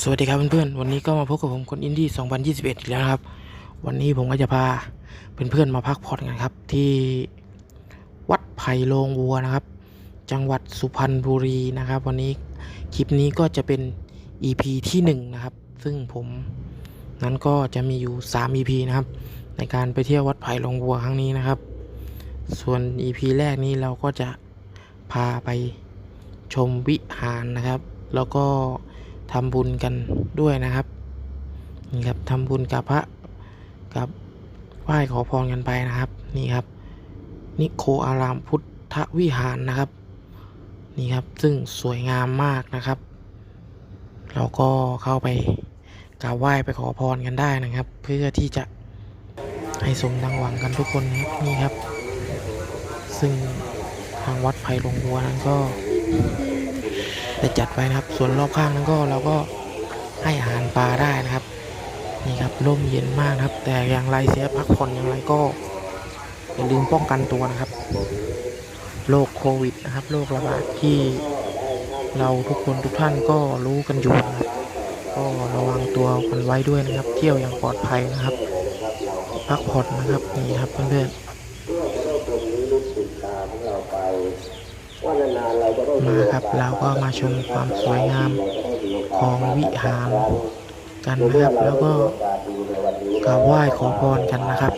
สวัสดีครับเพื่อนๆ วันนี้ก็มาพบกับผมคนอินดี้ 2021 อีกแล้วนะครับ วันนี้ผมก็จะพาเพื่อนๆมาพักผ่อนกันครับ ที่วัดไผ่โลงวัวนะครับ จังหวัดสุพรรณบุรีนะครับ วันนี้คลิปนี้ก็จะเป็น EP ที่1นะครับ ซึ่งผมนั้นก็จะมีอยู่ 3 EP นะครับ ในการไปเที่ยววัดไผ่โลงวัวครั้งนี้นะครับ ส่วน EP แรกนี้เราก็จะพาไปชมวิหารนะครับ แล้วก็ ทำบุญกันด้วยนะครับนี่ครับทำบุญกับพระกับไหว้ขอพรกันไปนะครับ นี่ครับ นิโคอารามพุทธวิหารนะครับ นี่ครับซึ่งสวยงามมากนะครับ เราก็เข้าไปกราบไหว้ไปขอพรกันได้นะครับ เพื่อที่จะให้สมดังหวังกันทุกคนนะครับนี่ครับ ซึ่งทางวัดไผ่ลงวัวนั้นก็ ได้จัดไว้นะครับ ส่วนรอบข้างนั้นก็เราก็ให้อาหารปลาได้นะครับ นี่ครับร่มเย็นมากครับ แต่อย่างไรเสียพักผ่อนอย่างไรก็อย่าลืมป้องกันตัวนะครับโรคโควิดนะครับโรคระบาดที่เราทุกคนทุกท่านก็รู้กันอยู่นะครับก็ระวังตัวกันไว้ด้วยนะครับ เที่ยวอย่างปลอดภัยนะครับ พักผ่อนนะครับนี่ครับเพื่อนๆ มาครับเราก็มาชมความสวยงามของวิหารกันนะครับแล้วก็กราบไหว้ขอพรกันนะครับ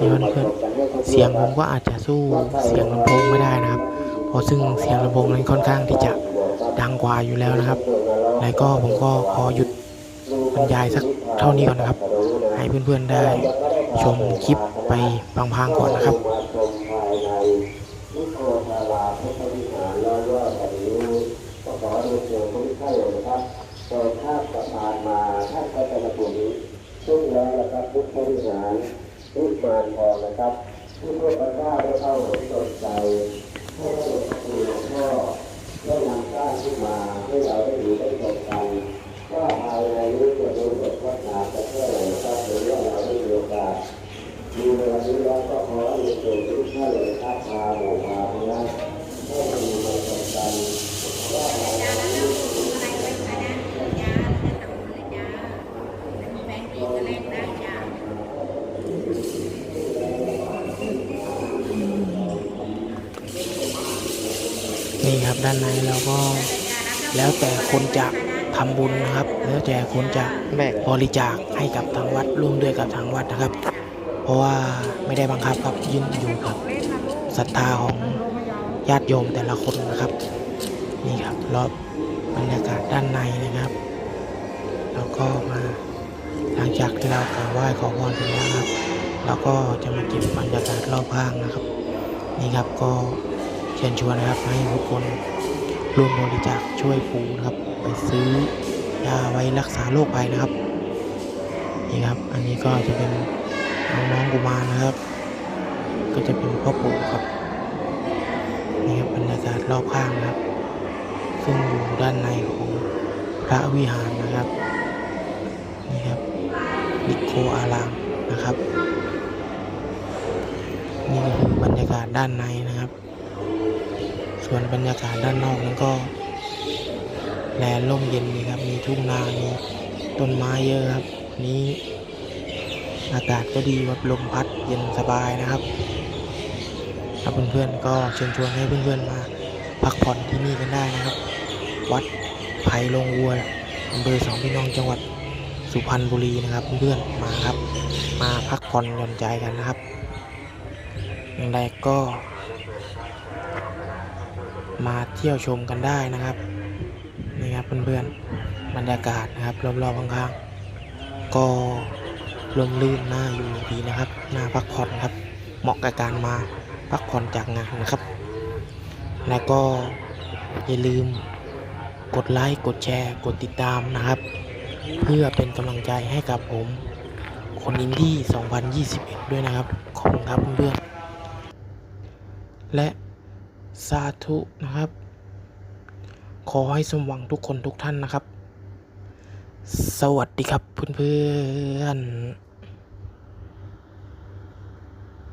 นี่เพื่อนๆเสียงผมก็อาจจะสู้เสียงลำโพงไม่ได้นะครับ เพราะซึ่งเสียงลำโพงนั้นค่อนข้างที่จะดังกว่าอยู่แล้วนะครับ แล้วก็ผมก็ขอหยุดบรรยายสักเท่านี้ก่อนนะครับ ให้เพื่อนๆได้ชมคลิปไปพังๆก่อนนะครับ โดยข้ามสะพานมาท่านก็จะมาถึงซึ่งแล้วนะครับพุทธวิหารรูปมารทอนะครับที่พวกพระเจ้าได้เข้าสนใจให้หลวงพ่อได้นำสร้างขึ้นมาให้เราได้ดูได้ชมกันว่าภายในนี้จะดูสดงดงามจะแค่ไหนนะครับหรือว่าเราได้มีโอกาสมีในวันนี้แล้วก็ขอให้เกิดทุกท่านเลยครับพาหมู่พา นี่ครับด้านในเราก็แล้วแต่คนจะทำบุญนะครับ แล้วแต่คนจะบริจาคให้กับทางวัดร่วมด้วยกับทางวัดนะครับ เพราะว่าไม่ได้บังคับครับยื่นอยู่กับศรัทธาของญาติโยมแต่ละคนนะครับ นี่ครับรอบบรรยากาศด้านในนะครับแล้วก็มาหลังจากที่เรากราบไหว้ขอพรเสร็จแล้วครับเราก็จะมาเก็บบรรยากาศรอบข้างนะครับ นี่ครับก็ เชิญชวนนะครับให้ทุกคนร่วมบริจาคช่วยปู่นะครับ ไปซื้อยาไว้รักษาโรคภัยนะครับนี่ครับ อันนี้ก็จะเป็นน้องๆกุมารนะครับ ก็จะเป็นพ่อปู่ครับนี่ครับบรรยากาศรอบข้างนะครับ ซึ่งอยู่ด้านในของพระวิหารนะครับนี่ครับนิโคอารามนะครับนี่ก็คือบรรยากาศด้านในนะครับ ส่วนบรรยากาศด้านนอกนั้นก็แลร่มเย็นดีครับ มีทุ่งนา มีต้นไม้เยอะครับนนี้อากาศก็ดีครับลมพัดเย็นสบายนะครับถ้าเพื่อนๆก็เชิญชวนให้เพื่อนๆมาพักผ่อนที่นี่กันได้นะครับ วัดไผ่ลงวัวอำเภอสองพี่น้องจังหวัดสุพรรณบุรีนะครับ เพื่อนๆมาครับ มาพักผ่อนหย่อนใจกันนะครับ อย่างไรก็ มาเที่ยวชมกันได้นะครับนี่ครับเพื่อนๆบรรยากาศนะครับรอบๆข้างๆก็ลมลื่นน่าอยู่ดีนะครับน่าพักผ่อนครับ เหมาะกับการมาพักผ่อนจากงานนะครับ แล้วก็อย่าลืมกดไลค์กดแชร์กดติดตามนะครับ เพื่อเป็นกำลังใจให้กับผม คนอินดี้2021 ด้วยนะครับ ขอบคุณครับเพื่อนๆและ สาธุนะครับ ขอให้สมหวังทุกคนทุกท่านนะครับ สวัสดีครับเพื่อนๆ